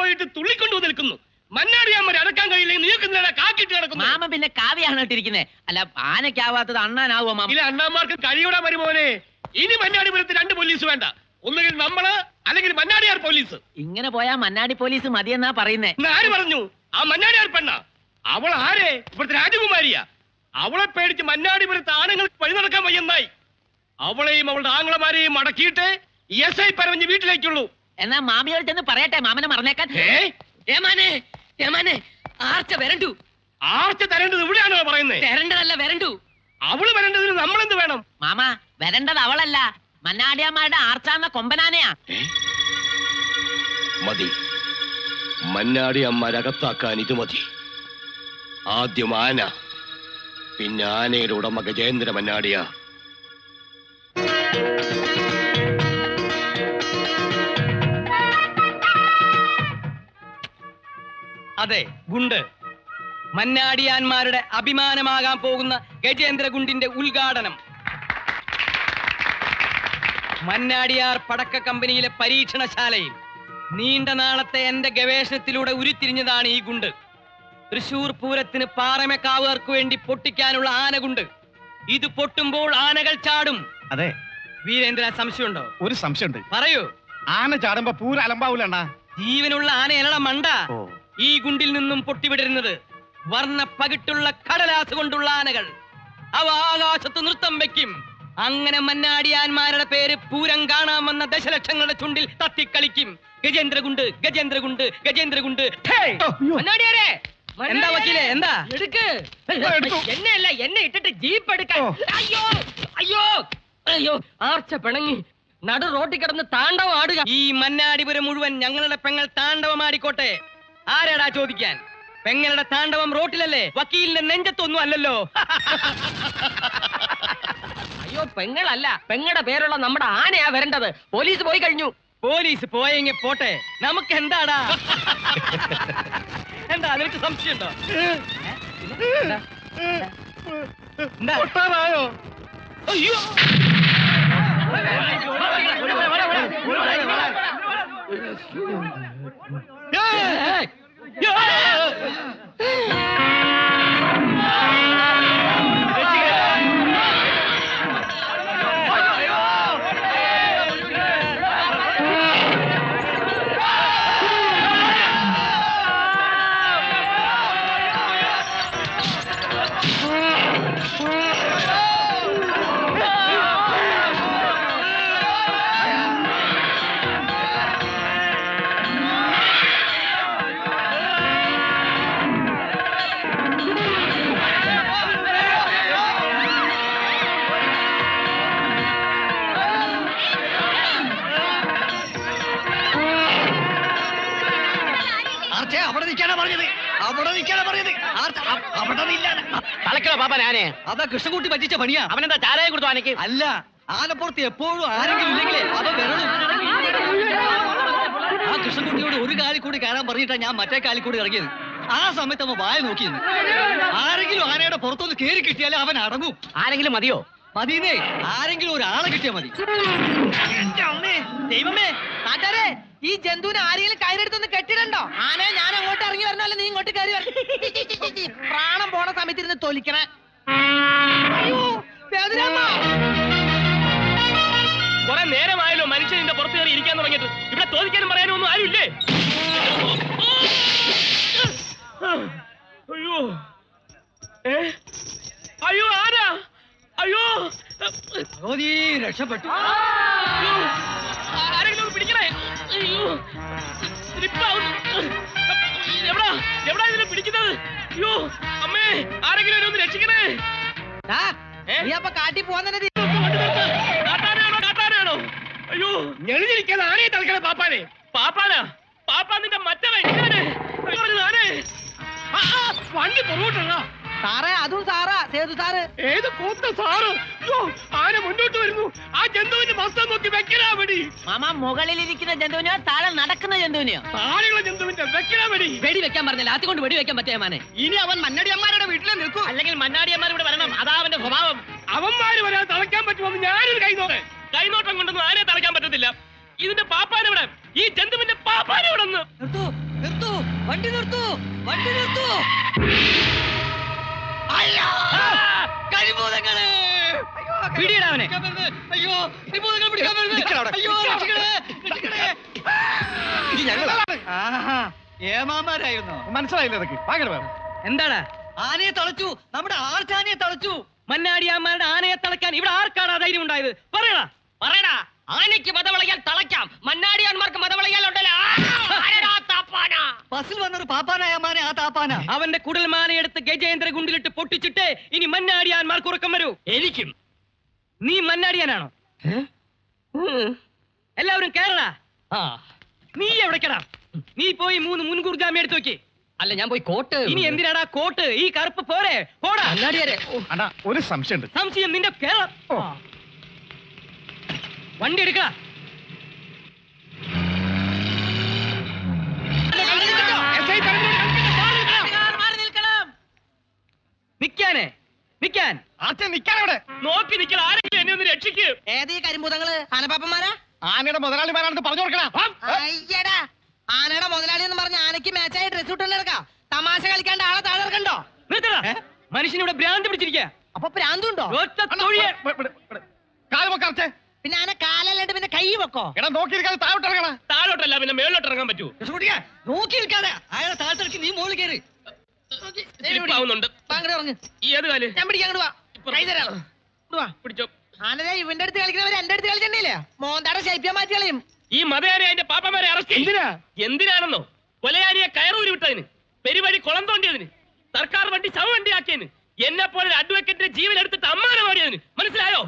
പോയിട്ട് തുള്ളിക്കൊണ്ടു നിൽക്കുന്നു. മന്നാടിയാമ്മ അടക്കാൻ കഴിയില്ലെങ്കിൽ നീക്ക് എന്തിനാ കാക്കിട്ട് കിടക്കുന്നു? മാമ പിന്നെ കാവ്യാണ് ഇട്ടിരിക്കുന്നത് അല്ല ആനയ്ക്കാവാത്തത് അണ്ണാനാവോ മാമ ഇല്ല അണ്ണാമാർക്ക് കഴിയൂടാ മരുമോനെ. ഇനി മന്നാടിപുരത്ത് രണ്ട് പോലീസ് വേണ്ട. ഒന്നുകിൽ നമ്മൾ അല്ലെങ്കിൽ മന്നാടിയാർ പോലീസ്. ഇങ്ങനെ പോയാ മന്നാടി പോലീസ് മതിയെന്നാ പറയുന്നേ. ആര് പറഞ്ഞു? ആ മന്നാടിയാർ പെണ്ണ. അവൾ ആരെ? ഇവിടുത്തെ രാജകുമാരിയാ. അവളെ പേടിച്ച് മന്നാടിപുരത്ത് ആണുങ്ങൾക്ക് വഴി നടക്കാൻ വയ്യെന്നായി. അവളെയും അവളുടെ ആങ്ങളമാരെയും അടക്കിയിട്ട് എസ് ഐ പരവഞ്ഞ് വീട്ടിലേക്കുള്ളൂ. എന്നാ മാമിയോട് ചെന്ന് പറയട്ടെ മാമനെ മറന്നേക്കാൻ. ഏ? ഏമാനെ ഏമാനെ ആർച്ച വരണ്ടു. ആർച്ച തരേണ്ടത് ഇവിടെയാണോ പറയുന്നത് തരേണ്ടതല്ല വരണ്ടു. അവൾ വരേണ്ടതിന് നമ്മളെന്ത് വേണം? മാമ വരേണ്ടത് അവളല്ല. മന്നാടിയമ്മയുടെ ആർച്ചാന്ന കൊമ്പനാനയാ. മതി. മന്നാടി അമ്മരകത്താക്കാൻ ഇത് മതി. ആദ്യം ആന പിന്നെ ആനയുടെ ഉടമ ഗജേന്ദ്ര മന്നാടിയ. അതെ ഗുണ്ട്. മന്നാടിയാന്മാരുടെ അഭിമാനമാകാൻ പോകുന്ന ഗജേന്ദ്ര ഗുണ്ടിന്റെ ഉദ്ഘാടനം. മന്നാടിയാർ പടക്ക കമ്പനിയിലെ പരീക്ഷണശാലയിൽ നീണ്ട നാളത്തെ എന്റെ ഗവേഷണത്തിലൂടെ ഉരുത്തിരിഞ്ഞതാണ് ഈ ഗുണ്ട്. തൃശൂർ പൂരത്തിന് പാറമക്കാവുകാർക്ക് വേണ്ടി പൊട്ടിക്കാനുള്ള ആനകുണ്ട് ഇത് പൊട്ടുമ്പോൾ ആനകൾ ചാടും. അതെ. വീരേന്ദ്ര സംശയമുണ്ടോ? ഒരു സംശയമുണ്ട്. പറയൂ. ആന ചാടുമ്പോ പൂര അലമ്പാവൂലണ്ണ. ജീവനുള്ള ആന എല്ലാം മണ്ട ഈ ഗുണ്ടിൽ നിന്നും പൊട്ടിവിടരുന്നത് വർണ പകിട്ടുള്ള കടലാസ് കൊണ്ടുള്ള ആനകൾ. അവ ആകാശത്ത് നൃത്തം വെക്കും. അങ്ങനെ മന്നാടിയാന്മാരുടെ പേര് പൂരം കാണാൻ വന്ന ദശലക്ഷങ്ങളുടെ ചുണ്ടിൽ തത്തിക്കളിക്കും. ഗജേന്ദ്രഗുണ്ട് ഗജേന്ദ്രഗുണ്ട് ഗജേന്ദ്രഗുണ്ട്. ഹേ! മന്നാടിയാരെ! എന്താ വക്കീലേ? എന്താ? എടുക്ക്. എന്നെയല്ല എന്നെ ഇട്ടിട്ട് ജീപ്പ് എടുക്കാൻ. അയ്യോ അയ്യോ അയ്യോ ആർച്ച പിണങ്ങി. നടു റോട്ടിൽ കിടന്ന് താണ്ഡവം ആടുക. ഈ മന്നാടിപുരം മുഴുവൻ ഞങ്ങളുടെ പെങ്ങൾ താണ്ഡവമാടിക്കോട്ടെ ആരാടാ ചോദിക്കാൻ? പെങ്ങളുടെ താണ്ഡവം റോട്ടിലല്ലേ? വക്കീലിന്റെ നെഞ്ചത്തൊന്നും അല്ലല്ലോ. അയ്യോ പെങ്ങളല്ല. പെങ്ങളുടെ പേരുള്ള നമ്മുടെ ആനയാ വരേണ്ടത്. പോലീസ് പോയി കഴിഞ്ഞു. പോലീസ് പോയെങ്കിൽ പോട്ടെ. നമുക്ക് എന്താടാ? എന്താ അതിനൊക്കെ സംശയമുണ്ടോ? പൊട്ടാനായോ? അയ്യോ! ആർച്ചേ അവിടെ നിൽക്കാനാ പറഞ്ഞത്. അവിടെ നിൽക്കാനാ പറഞ്ഞത്. അവിടെ നില്ലാണ് തലക്കോ പാപ്പ ഞാനേ. അതാ കൃഷ്ണൻകുട്ടി പറ്റിച്ച പണിയാ. അവനെന്താ ചാരായ കൊടുത്തു ആനയ്ക്ക്? അല്ല ആനപ്പുറത്ത് എപ്പോഴും ആരെങ്കിലും ഇല്ലെങ്കിലേ അവ വരണം ആ കൃഷ്ണൻകുട്ടിയോട് ഒരു കാലിൽ കൂടി കയറാൻ പറഞ്ഞിട്ടാ ഞാൻ മറ്റേ കാലിൽ കൂടി ഇറങ്ങിയത്. ആ സമയത്ത് അവൻ വായ നോക്കിയിരുന്നു. ആരെങ്കിലും ആനയുടെ പുറത്തൊന്ന് കേറി കിട്ടിയാലേ അവൻ അടങ്ങും. ആരെങ്കിലും മതിയോ? മതിയെന്നേ ആരെങ്കിലും ഒരാളെ കിട്ടിയാ മതി. ദൈവമേ നാട്ടാരെ ഈ ജന്തുവിനെ ആരെങ്കിലും കയറെടുത്തൊന്ന് കെട്ടിടണ്ടോ? ആനെ ഞാൻ വരണല്ലോ നീ ഇങ്ങോട്ട് കയറി വരണം. പ്രാണം പോണ സമയത്ത് ഇരുന്ന് തൊലിക്കണേ കൊറേ നേരമായല്ലോ മനുഷ്യൻ ഇതിന്റെ പുറത്ത് കയറി ഇരിക്കാൻ തുടങ്ങിയിട്ട്. ഇവിടെ ചോദിക്കാനും പറയാനും ഒന്നും ആരുമില്ലേ? അയ്യോ. ഏ? അയ്യോ ആരാ? അയ്യോ. ഭഗവതി രക്ഷപ്പെട്ടു. ആരെങ്കിലും ഒന്ന് പിടിക്കണേ? അയ്യോ. എവിടാ? എവിടാ ഇതിനെ പിടിക്കുന്നത്? അയ്യോ അമ്മേ ആരെങ്കിലും എന്നെ ഒന്ന് രക്ഷിക്കണേ. ഏ? നീ അപ്പൊ കാട്ടി പോന്നെ കാട്ടാനാണോ കാട്ടാനാണോ അയ്യോ. ഞെളിഞ്ഞിരിക്കാതെ ആനയെ തളക്കണേ പാപ്പാനെ. പാപ്പാനാ? പാപ്പാ നിന്റെ മറ്റവൻ. ആ, വണ്ടി പുറകോട്ടാ സാറേ അതും സാറാ. സേതു സാറ്. ഏത് കൂത്ത സാറ്? ആന മുന്നോട്ട് വരുന്നു? ആ ജന്തുവിന്റെ മസ്തം നോക്കി വെക്കലാ വെടി. മാമ മുകളിലിരിക്കുന്ന ജന്തുവിനെയോ താഴെ നടക്കുന്ന ജന്തുവിനെയോ? താഴെയുള്ള ജന്തുവിന്റെ വെക്കലാ വെടി. വെടി വെക്കാൻ പറഞ്ഞില്ല ആത്തി കൊണ്ട് വെടി വെക്കാൻ പറ്റിയ മാനെ. ഇനി അവൻ മന്നടിയന്മാരുടെ വീട്ടിലെ നിൽക്കൂ. അല്ലെങ്കിൽ മന്നാടിയന്മാർ ഇവിടെ വരണം. അതാ അവന്റെ സ്വഭാവം. അവന്മാര് വരാൻ തളയ്ക്കാൻ പറ്റുമെന്ന് ഞാനൊരു കൈനോട്ടെ. കൈനോട്ടം കൊണ്ടൊന്നും ആരെ തളയ്ക്കാൻ പറ്റത്തില്ല. ഇതിന്റെ പാപ്പാനെവിടെ ഈ ജന്തുവിന്റെ പാപ്പാനെവിടെ നിർത്തൂ. വണ്ടി നിർത്തൂ വണ്ടി നിർത്തൂ. കരിഭൂതങ്ങൾ അയ്യോ, പിടിയിടാ അവനെ. അയ്യോ കരിഭൂതങ്ങൾ പിടിക്കാൻ വരുന്നത്. അയ്യോ രക്ഷിക്കണേ, രക്ഷിക്കണേ. ആഹാ, ഏമാമാരായിരുന്നു മനസ്സിലായില്ല ഇതൊക്കെ. ഭയങ്കര എന്താടാ? ആനയെ തളച്ചു. നമ്മുടെ ആർച്ചാനയെ തളച്ചു. മന്നാടിയാന്മാരുടെ ആനയെ തളയ്ക്കാൻ ഇവിടെ ആർക്കാണ് ധൈര്യം ഉണ്ടായത്? പറയടാ. പറയടാ. ആനയ്ക്ക് മതവളയാൽ തളയ്ക്കാം. മന്നാടിയാന്മാർക്ക് മതവളയാൽ ഉണ്ടല്ലോ. ബസ്സിൽ വന്നൊരു പാപ്പാനായ മാനെ ആ താപ്പാന. അവന്റെ കുടൽമാലയെടുത്ത് ഗജേന്ദ്ര ഗുണ്ടിലിട്ട് പൊട്ടിച്ചിട്ട് ഇനി മന്നാടിയാന്മാർക്ക് ഉറക്കം വരൂ. എനിക്കും. നീ മന്നാടിയാനാണോ? എല്ലാവരും കേരള നീ എവിടേക്കടാ? നീ പോയി മൂന്ന് മുൻകൂർ ജാമ്യം എടുത്തു നോക്കി അല്ല ഞാൻ പോയി കോട്ട്. ഇനി എന്തിനാടാ കോട്ട്? ഈ കറുപ്പ് പോരെ. പോടാ. ഒരു സംശയമുണ്ട്. സംശയം നിന്റെ കേരള. വണ്ടി എടുക്ക നിക്കാനവിടെ നോക്കി നിക്കൽ ആരെങ്കിലും എന്നെ ഒന്ന് രക്ഷിക്കും. ഏത് ഈ കരിമ്പൂതങ്ങൾ? ആനപ്പാപ്പന്മാരാ? ആനയുടെ മുതലാളിമാരാണെന്ന് പറഞ്ഞു കൊടുക്കണം. അയ്യടാ. ആനയുടെ മുതലാളി എന്ന് പറഞ്ഞ ആനയ്ക്ക് മാച്ചായ ഡ്രസ് എടുക്കാം. തമാശ കളിക്കാണ്ട് ആളെ താഴെ ഇറക്കണ്ടോ? നിർത്തടാ. മനുഷ്യനിവിടെ ഭ്രാന്ത് പിടിച്ചിരിക്കുക അപ്പൊ തൊഴിയെ കാലുമൊക്കെ പിന്നെ ആന കാലല്ലാണ്ട് പിന്നെ കൈ വെക്കോ? എടാ നോക്കിയിരിക്കാതെ താഴോട്ട് ഇറങ്ങണ. താഴോട്ടല്ല പിന്നെ മേളിലോട്ട് ഇറങ്ങാൻ പറ്റൂ. നോക്കി നിൽക്കാതെ അയാളെ താഴത്തിറക്കി നീ മോളിൽ കയറി. ഏത് കാൽ? ഞാൻ പിടിക്കാൻ അങ്ങോട്ട് വാ. കൈ തരാം. ഇങ്ങട് വാ. പിടിച്ചോ. ഇവന്റെ അടുത്ത് കളിക്കുന്നവർ എന്റെ അടുത്ത് കളിച്ചിട്ടില്ലേ മോന്താടെ ശൈപ്യം മാറ്റി കളയും. ഈ അതിന്റെ അറസ്റ്റ് എന്തിനാ? എന്തിനാണെന്നോ? കൊലയാരിയെ കയറൂരി വിട്ടതിന് പെരുവഴി കുളം തോണ്ടിയതിന് സർക്കാർ വണ്ടി ശവവണ്ടി ആക്കിയതിന് എന്നെ പോലെ അഡ്വക്കേറ്റിന്റെ ജീവൻ എടുത്തിട്ട് അമ്മാനം ഓടിയതിന്. മനസ്സിലായോ?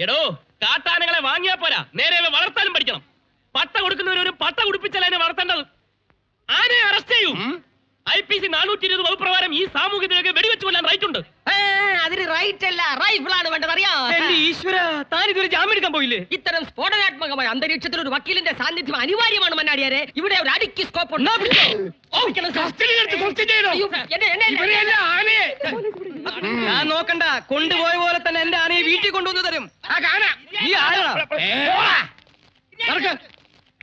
എടോ കാട്ടാനകളെ വാങ്ങിയാ പോരാ. നേരെ വളർത്താനും പഠിക്കണം. പട്ട കൊടുക്കുന്നവരും പട്ട കുടിപ്പിച്ചാലും വളർത്തേണ്ടത്. ആനയെ അറസ്റ്റ് ചെയ്യൂ. ഐ പി സി നാനൂറ്റി ഇരുപത് വകുപ്പ് പ്രകാരം ഈ സാമൂഹിക വെടിവെച്ച് കൊല്ലാൻ റൈറ്റ് ഉണ്ട്. അതിന് റൈറ്റ് അല്ല റൈഫിളാണ് വേണ്ടത് അറിയാം? ഈശ്വര താൻ ഇതൊരു ജാമ്യം എടുക്കാൻ പോയില്ലേ? ഇത്തരം സ്ഫോടനാത്മകമായ അന്തരീക്ഷത്തിൽ ഒരു വക്കീലിന്റെ സാന്നിധ്യം അനിവാര്യമാണ് മന്നാടിയാരെ. ഇവിടെ ഒരു അടിക്ക് സ്കോപ്പ് ഉണ്ട്. ഞാൻ നോക്കണ്ട കൊണ്ടുപോയ പോലെ തന്നെ എന്റെ ആനയെ വീട്ടിൽ കൊണ്ടുവന്ന് തരും. ആ കാണാ. നീ ആരാ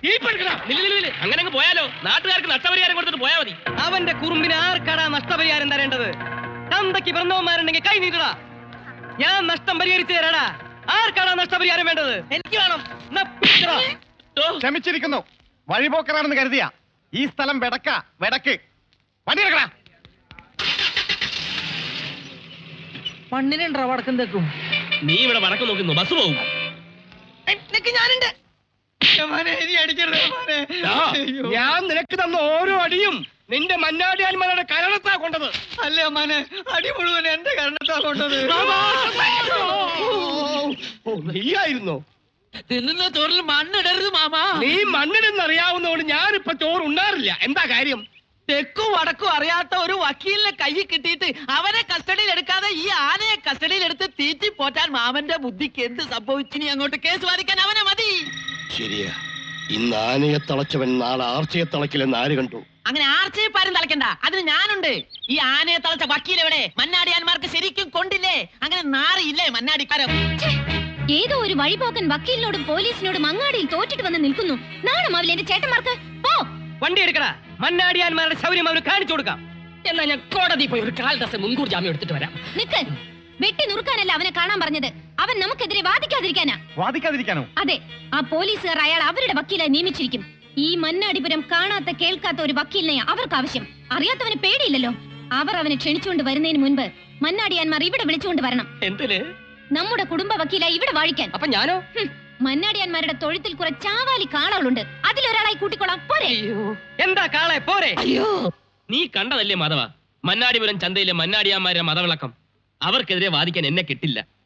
അങ്ങനെ അങ്ങ് പോയാലോ? നാട്ടുകാർക്ക് നഷ്ടപരിഹാരം കൊടുത്തിട്ട് പോയാ മതി. അവന്റെ കുറുമ്പിന് ആർക്കാടാ നഷ്ടപരിഹാരം തരേണ്ടത്? തന്തയ്ക്ക് പിറന്നവന്മാരുണ്ടെങ്കിൽ കൈ നീട്ടടാ. ഞാൻ നഷ്ടം പരിഹരിച്ചു തരാടാ. ആർക്കാടാ നഷ്ടപരിഹാരം വേണ്ടത്? എനിക്ക് വേണം. ക്ഷമിച്ചിരിക്കുന്നു. വഴിപോക്കറാണെന്ന് കരുതിയ. ഈ സ്ഥലം വെടക്ക. വെടക്ക്. വണ്ടി എടുക്കടാ. മണ്ണിനുണ്ടോ വടക്കും തെക്കും. നീ ഇവിടെ വടക്ക് നോക്കുന്നു. ബസ് പോകും നിക്ക് ഞാനുണ്ട്. ഞാൻ നിനക്ക് തന്ന ഓരോ അടിയും നിന്റെ മന്നാടിയാന്മാരുടെ കരണത്താ കൊണ്ടത്. അല്ലേ അമ്മാനെ അടി മുഴുവൻ എന്റെ കരണത്താ കൊണ്ടത്. ഓ, നീയായിരുന്നോ തിന്നുന്ന ചോറിൽ മണ്ണിടരുത് മാമാ. നീ മണ്ണിനെന്നറിയാവുന്നതുകൊണ്ട് ഞാനിപ്പൊ ചോറ് ഉണ്ടാറില്ല എന്താ കാര്യം? തെക്കും വടക്കും അറിയാത്ത ഒരു വക്കീലിനെ കൈ കിട്ടിയിട്ട് അവനെ കസ്റ്റഡിയിൽ എടുക്കാതെ ഈ ആനയെ കസ്റ്റഡിയിൽ എടുത്ത് തീറ്റി പോറ്റാൻ മാമന്റെ ബുദ്ധിക്ക് എന്ത് സംഭവിച്ചിനി അങ്ങോട്ട് കേസ് വാദിക്കാൻ അവനെ മതി. ശരിയാ. ഇന്ന് ആനയെ തളച്ചവൻ നാളെ ആർച്ചയെ തളക്കില്ലെന്ന് ആര് കണ്ടു? അങ്ങനെ ആർച്ചയിപ്പാരും തളയ്ക്കണ്ട. അതിന് ഞാനുണ്ട്. ഈ ആനയെ തളച്ച വക്കീൽ എവിടെ? മന്നാടിയാന്മാർക്ക് ശരിക്കും കൊണ്ടില്ലേ? അങ്ങനെ നാറിയില്ലേ മന്നാടിക്കാരം ഏതോ ഒരു വഴിപോക്കൻ വക്കീലിനോടും പോലീസിനോടും അങ്ങാടിയിൽ തോറ്റിട്ട് വന്ന് നിൽക്കുന്നു. നാളെ മാവിൽ എന്റെ ചേട്ടന്മാർക്ക്? പോ. വണ്ടി എടുക്കടാ. മന്നാടിയാന്മാരുടെ ശൗര്യം അവന് കാണിച്ചു കൊടുക്കാം. എന്നാ ഞാൻ കോടതി പോയി ഒരു കാൽ ദശ മുൻകൂർ ജാമ്യം എടുത്തിട്ട് വരാം. നിക്ക്. വെട്ടി നുറുക്കാനല്ല അവനെ കാണാൻ പറഞ്ഞത്. അവൻ നമുക്കെതിരെ വാദിക്കാതിരിക്കാനാ. വാദിക്കാതിരിക്കാനോ? അതെ ആ പോലീസുകാർ അയാൾ അവരുടെ വക്കീലായി നിയമിച്ചിരിക്കും. ഈ മന്നാടിപുരം കാണാത്ത കേൾക്കാത്ത ഒരു വക്കീലിനെ അവർക്ക് ആവശ്യം അറിയാത്തവന് പേടിയില്ലല്ലോ. അവർ അവനെ ക്ഷണിച്ചുകൊണ്ട് വരുന്നതിന് മുൻപ് മന്നാടിയാന്മാർ ഇവിടെ വിളിച്ചുകൊണ്ട് വരണം. എന്തിന്? നമ്മുടെ കുടുംബ വക്കീലായി ഇവിടെ വാഴിക്കാൻ. അപ്പൊ ഞാനോ? മന്നാടിയാന്മാരുടെ തൊഴുത്തിൽ കുറെ ചാവാലി കാളകളുണ്ട്. അതിലൊരാളായി കൂട്ടിക്കൊള്ളാം. പോരെ. എന്താ കാളെ? പോരെ. അയ്യോ. നീ കണ്ടതല്ലേ മാധവ? മന്നാടിപുരം ചന്തയിലെ മന്നാടിയാന്മാരുടെ മതവിളക്കം. അവർക്കെതിരെ വാദിക്കാൻ എന്നെ കിട്ടില്ല.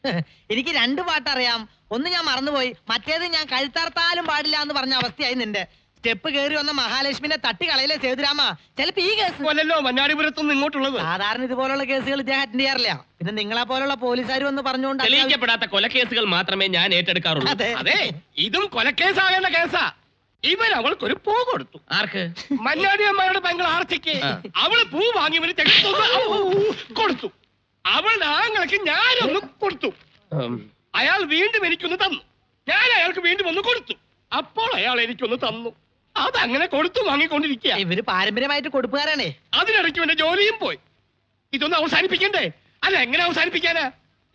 എനിക്ക് രണ്ട് പാട്ടറിയാം. ഒന്ന് ഞാൻ മറന്നുപോയി. മറ്റേത് ഞാൻ കഴുത്താർത്താലും പാടില്ല എന്ന് പറഞ്ഞ അവസ്ഥയായി നിന്റെ. സ്റ്റെപ്പ് കയറി വന്ന മഹാലക്ഷ്മിനെ തട്ടി കളയിലെ സേതുരാമ? ചിലപ്പോ ഈ കേസ് മന്നാടിപുരത്തുനിന്ന് ഇങ്ങോട്ടുള്ളത്. സാധാരണ ഇതുപോലുള്ള കേസുകൾ ഇദ്ദേഹം അറ്റൻഡ് ചെയ്യാറില്ല. പിന്നെ നിങ്ങളെ പോലുള്ള പോലീസുകാർ വന്ന് പറഞ്ഞുകൊണ്ട് തെളിയിക്കപ്പെടാത്ത കൊലക്കേസുകൾ മാത്രമേ ഞാൻ ഏറ്റെടുക്കാറുള്ളൂ. അതെ. അതെ ഇതും കൊലക്കേസാകേണ്ട കേസാ. ഇവൻ അവൾക്കൊരു പൂ കൊടുത്തു. ആർക്ക്? മന്നാടിയമ്മയുടെ പെങ്ങൾ ആർച്ചയ്ക്ക് അവൾ പൂ വാങ്ങി കൊടുത്തു. അവളുടെ ആങ്ങൾക്ക് ഞാനൊന്ന് കൊടുത്തു. അയാൾ വീണ്ടും എനിക്കൊന്ന് തന്നു. ഞാൻ അയാൾക്ക് വീണ്ടും ഒന്ന് കൊടുത്തു. അപ്പോൾ അയാൾ എനിക്കൊന്ന് തന്നു. അതങ്ങനെ കൊടുത്തു വാങ്ങിക്കൊണ്ടിരിക്കുക ഇവർ പാരമ്പര്യമായിട്ട് കൊടുപ്പുകാരാണേ. അതിനിടയ്ക്ക് എന്റെ ജോലിയും പോയി. ഇതൊന്നും അവസാനിപ്പിക്കണ്ടേ? അല്ല എങ്ങനെ അവസാനിപ്പിക്കാനാ?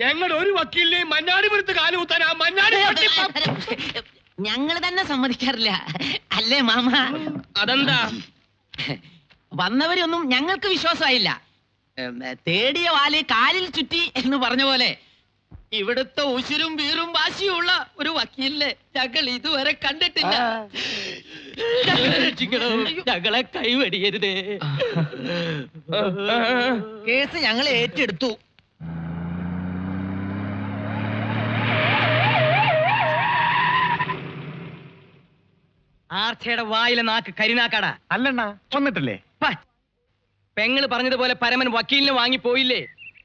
ഞങ്ങളുടെ ഒരു വക്കീലിനെയും മന്നാടിപുരത്ത് കാലുകുത്താൻ ആ മന്നാടി ഞങ്ങൾ തന്നെ സമ്മതിക്കാറില്ല. അല്ലേ മാമ? അതെന്താ? വന്നവരൊന്നും ഞങ്ങൾക്ക് വിശ്വാസമായില്ല. തേടിയ വാൽ കാലിൽ ചുറ്റി എന്ന് പറഞ്ഞ പോലെ ഇവിടുത്തെ ഉശിരും വീറും വാശിയുള്ള ഒരു വക്കീലിനെ ഞങ്ങൾ ഇതുവരെ കണ്ടിട്ടില്ല. ഞങ്ങളെ കൈവടിയരുത് ഞങ്ങളെ കൈവടിയരുതേ. കേസ് ഞങ്ങൾ ഏറ്റെടുത്തു. ആർച്ചയുടെ വായിലെ നാക്ക് കരിനാക്കട. അല്ലണ്ണ വന്നിട്ടില്ലേ? പെങ്ങൾ പറഞ്ഞതുപോലെ പരമൻ വക്കീലിന് വാങ്ങി പോയില്ലേ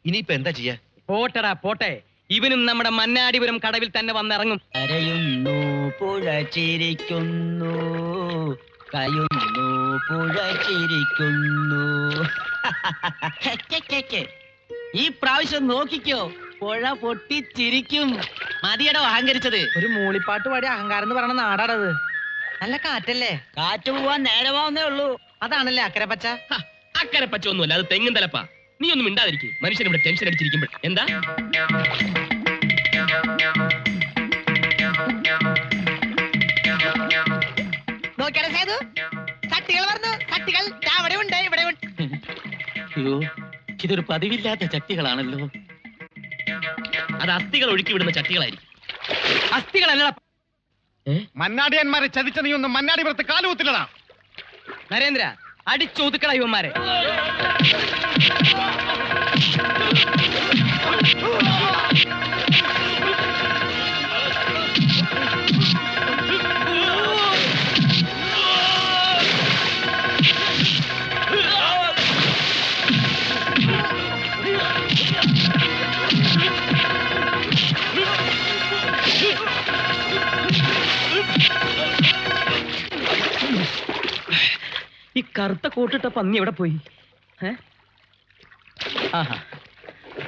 ഇനിയിപ്പോ എന്താ ചെയ്യാ? പോട്ടടാ പോട്ടെ. ഇവനും നമ്മുടെ മന്നാടിപുരം കടവിൽ തന്നെ വന്നിറങ്ങും. കരയുന്നു പുഴ ചിരിക്കുന്നു കയുന്നു പുഴ ചിരിക്കുന്നു ഈ പ്രാവശ്യം നോക്കിക്കോ പുഴ പൊട്ടിച്ചിരിക്കും. മതിയടോ അഹങ്കരിച്ചത്. ഒരു മൂളിപ്പാട്ട് പാടി അഹങ്കാരം എന്ന് പറയണ നാടാണത് നല്ല കാറ്റല്ലേ? കാറ്റ് പോവാൻ നേരമാവുന്നേ ഉള്ളൂ. അതാണല്ലേ അക്കരെ പച്ച ഹ, അക്കരെ പച്ചൊന്നുമല്ല അത് തെങ്ങും തലപ്പാ. നീ ഒന്നും മിണ്ടാതിരിക്കും. മനുഷ്യൻ ഇവിടെ ടെൻഷൻ അടിച്ചിരിക്കുമ്പോൾ എന്താ? നോക്കിയാലേ സേതു? കട്ടികൾ പറഞ്ഞു കട്ടികൾ. ദാ അവിടെ ഉണ്ട് ഇവിടെ ഉണ്ട്. അയ്യോ ഇതൊരു പതിവില്ലാത്ത ചട്ടികളാണല്ലോ. അത് അസ്ഥികൾ ഒഴുക്കി വിടുന്ന ചട്ടികളായിരിക്കും. അസ്ഥികളല്ല മന്നാടിയന്മാരെ ചതിച്ച നീ ഒന്നും മന്നാടിപുരത്ത് കാലുകുത്തില്ലടാ. നരേന്ദ്ര അടിച്ചൊതുക്കട ഇവന്മാരെ. കറുത്ത കൂട്ടിട്ട പന്നി എവിടെ പോയി.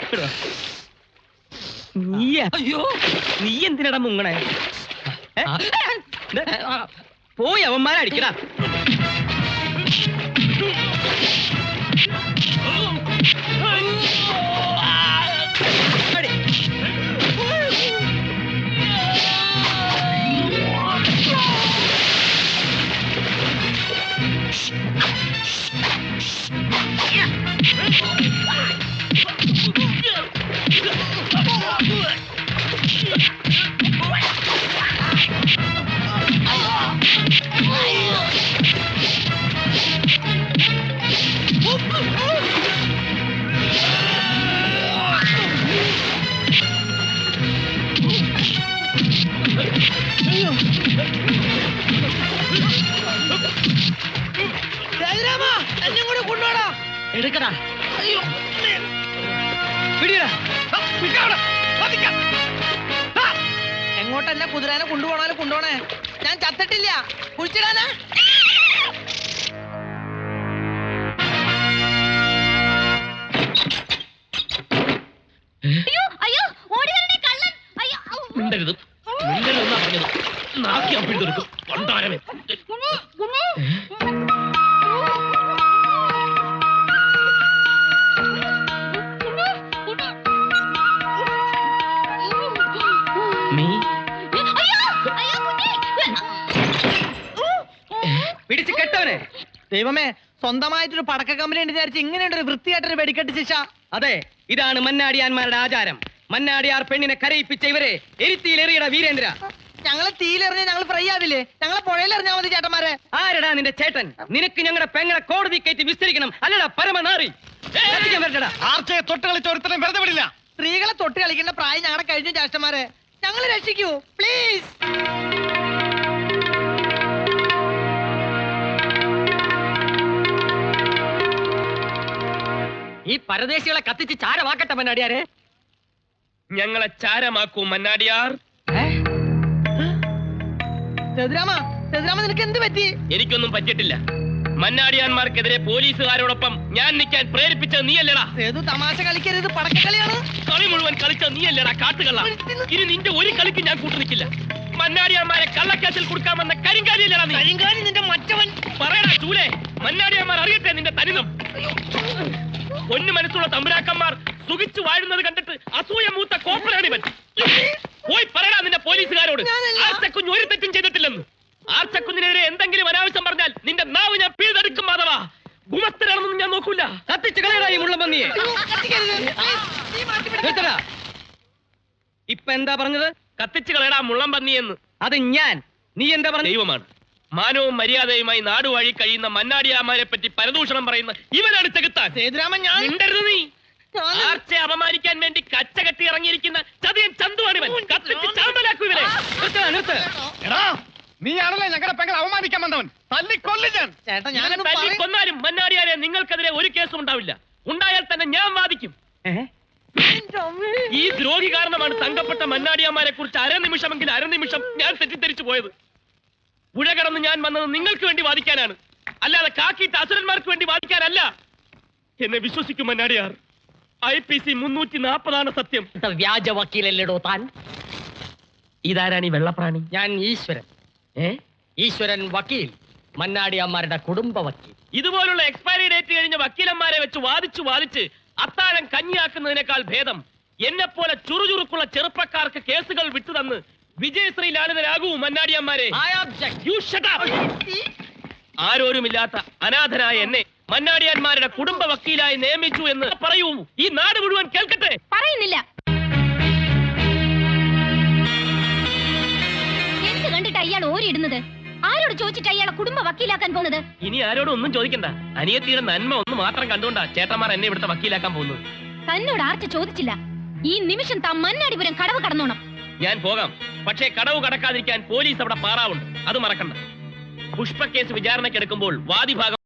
ഇവിടെ അയ്യോ. നീ എന്തിനടാ മുങ്ങണേ? പോയി അവന്മാരെ Come on, put. എങ്ങോട്ട് എന്നെ കുതിരാനെ കൊണ്ടുപോണാലും കൊണ്ടുപോണേ ഞാൻ ചത്തിട്ടില്ല. കുഴിച്ചിടാനാ? അയ്യോ അയ്യോ ഓടി വരണേ കള്ളൻ. അയ്യോ ഔ. മിണ്ടരുത്. മിണ്ടരുതെന്നാ പറഞ്ഞത്. നാക്കി ഞാൻ പിടിച്ച് കെട്ടവനെ. ദൈവമേ സ്വന്തമായിട്ടൊരു പടക്ക കമ്പനി ഉണ്ട് വിചാരിച്ച് ഇങ്ങനെയുണ്ട് ഒരു വൃത്തിയായിട്ടൊരു വെടിക്കെട്ട് ശിക്ഷ. അതെ ഇതാണ് മന്നാടിയാന്മാരുടെ ആചാരം. മന്നാടിയാർ പെണ്ണിനെ കരയിപ്പിച്ച ഇവരെ എരിത്തിയിലെറിയട വീരേന്ദ്ര. ഞങ്ങളെ തീയിലെറിഞ്ഞ ഞങ്ങൾ ഫ്രൈ ആവില്ലേ? ഞങ്ങളെ പുഴയിലെറിഞ്ഞാ മതി ചേട്ടന്മാരെ. ആരടാ നിന്റെ ചേട്ടൻ? നിനക്ക് ഞങ്ങളുടെ പെങ്ങളെ കോടതി കയറ്റി വിസ്തരിക്കണം. അല്ലടാ പരമനാറി. ആർച്ചയെ തൊട്ട് കളിച്ച ഒരുത്തരം വെറുതെ വിടില്ല. സ്ത്രീകളെ തൊട്ട് കളിക്കേണ്ട പ്രായം ഞങ്ങളുടെ കഴിഞ്ഞ ചേട്ടന്മാരെ ഞങ്ങൾ രക്ഷിക്കൂ പ്ലീസ് ഈ പരദേശികളെ കത്തിച്ച് ചാരമാക്കട്ടെ മന്നാടിയാരെ. ഞങ്ങളെ ചാരമാക്കൂ മന്നാടിയാർ. നിനക്ക് എന്ത് പറ്റി? എനിക്കൊന്നും പറ്റിയിട്ടില്ല. മന്നാടിയാന്മാർക്കെതിരെ പോലീസുകാരോടൊപ്പം ഞാൻ നിൽക്കാൻ പ്രേരിപ്പിച്ചത് നീയല്ലടാ. സേതു തമാശ കളിക്കരുത് പടക്കളിയാണ് കളി മുഴുവൻ കളിച്ച നീയല്ലടാ കാട്ടുകള്ള. ഇനി നിന്റെ ഒരു കളിക്ക് ഞാൻ കൂട്ടു നിൽക്കില്ല മന്നാടിയാന്മാരെ കള്ളക്കേസിൽ കൊടുക്കാമെന്ന കരിങ്കാലിയല്ലടാ നീ. കരിങ്കാലി നിന്റെ മറ്റവൻ. പറയടാ ചൂലേ. മന്നാടിയാന്മാർ അറിയട്ടെ നിന്റെ തനിതം പൊന്നു മനസ്സുള്ള തമ്പുരാക്കന്മാർ സുഖിച്ചു വാഴുന്നത് കണ്ടിട്ട് അസൂയ മൂത്ത കോപ്പറാണ് ഇവൻ പോയി പറയടാ നിന്റെ പോലീസുകാരോട്. ആർച്ചക്കുഞ്ഞ് ഒരു തെറ്റും ചെയ്തിട്ടില്ലെന്ന്. ആർച്ചക്കുഞ്ഞിനെതിരെ എന്തെങ്കിലും അനാവശ്യം പറഞ്ഞാൽ നിന്റെ നാവ് ഞാൻ പിഴുതെടുക്കും മാധവ. ഗുമസ്തരാണെന്നൊന്നും ഞാൻ നോക്കൂല. കത്തിച്ച് കളയടാ ഈ മുള്ളമ്പന്നിയെ. ഇപ്പൊ എന്താ പറഞ്ഞത്? കത്തിച്ചു കളയടാ മുള്ളം പന്നിയെന്ന് അത് ഞാൻ. നീ എന്താ പറഞ്ഞ ദൈവമാണ്. മാനവും മര്യാദയുമായി നാടുവഴി കഴിയുന്ന മന്നാടിയാമാരെ പറ്റി പരദൂഷണം പറയുന്ന ഇവനാണ് ചെകുത്താൻ സേതുരാമൻ ഞാൻ മിണ്ടരുത് നീ. ആർച്ചയെ അപമാനിക്കാൻ വേണ്ടി കച്ച കെട്ടി ഇറങ്ങിയിരിക്കുന്ന ചതിയൻ ചന്തുവാണ് ഇവൻ. കത്തിച്ച് ചാമ്പലാക്കും ഇവനെ. എടാ നീയാണല്ലേ ഞങ്ങളുടെ പെങ്ങൾ അവമാനിക്കാൻ വന്നവൻ? തല്ലിക്കൊല്ലു ഞാൻ. ചേട്ടാ ഞാൻ ഞാനൊന്ന് തല്ലി പറയ- കൊന്നാലും മന്നാടിയാരെ നിങ്ങൾക്കെതിരെ ഒരു കേസും ഉണ്ടാവില്ല. ഉണ്ടായാൽ തന്നെ ഞാൻ വാദിക്കും. ഈ ദ്രോഹി കാരണമാണ് തങ്കപ്പെട്ട മന്നാടിയാമാരെ കുറിച്ച് അരനിമിഷമെങ്കിൽ അരനിമിഷം ഞാൻ തെറ്റിദ്ധരിച്ചു പോയത്. പുഴ കടന്ന് ഞാൻ വന്നത് നിങ്ങൾക്ക് വേണ്ടി വാദിക്കാനാണ്. അല്ലാതെ കാക്കിയിട്ട് അസുരന്മാർക്ക് വേണ്ടി വാദിക്കാനല്ല. എന്നെ വിശ്വസിക്കും മന്നാടിയാർ ഐ പി സി മുന്നൂറ്റി നാൽപ്പതാണ് സത്യം. വ്യാജ വക്കീലല്ലടോ താൻ? ഇതാരാണ് ഈ വെള്ളപ്രാണി? ഞാൻ ഈശ്വരൻ. ഏ? ഈശ്വരൻ വക്കീൽ മന്നാടിയമ്മാരുടെ കുടുംബ വക്കീൽ. ഇതുപോലുള്ള എക്സ്പയറി ഡേറ്റ് കഴിഞ്ഞ വക്കീലന്മാരെ വെച്ച് വാദിച്ചു വാദിച്ച് അത്താഴം കഞ്ഞിയാക്കുന്നതിനേക്കാൾ ഭേദം. എന്നെ പോലെ ചുറുചുറുക്കുള്ള ചെറുപ്പക്കാർക്ക് കേസുകൾ വിട്ടുതന്ന് വിജയശ്രീ. You shut ആരോരുമില്ലാത്ത അനാഥനായ എന്നെ മന്നാടിയാന്മാരുടെ കുടുംബ വക്കീലായി നിയമിച്ചു എന്ന് പറയൂ. ഈ നാട് മുഴുവൻ കേൾക്കട്ടെ. പറയുന്നില്ല. എന്ത് കണ്ടിട്ട് അയാൾ ഓരിയിടുന്നത് ആരോട് ചോദിച്ചിട്ട് അയാളെ കുടുംബ വക്കീലാക്കാൻ പോകുന്നത്? ഇനി ആരോടും ഒന്നും ചോദിക്കണ്ട. അനിയത്തിയുടെ നന്മ ഒന്ന് മാത്രം കണ്ടുകൊണ്ടാ ചേട്ടന്മാർ എന്നെ ഇവിടുത്തെ വക്കീലാക്കാൻ പോകുന്നത്. തന്നോട് ആർച്ച ചോദിച്ചില്ല. ഈ നിമിഷം താൻ മന്നാടിപുരം കടവ് കടന്നോണം. ഞാൻ പോകാം. പക്ഷേ കടവ് കടക്കാതിരിക്കാൻ പോലീസ് അവിടെ പാറാവുണ്ട്. അത് മറക്കണ്ട. പുഷ്പ കേസ് വിചാരണയ്ക്കെടുക്കുമ്പോൾ വാദിഭാഗം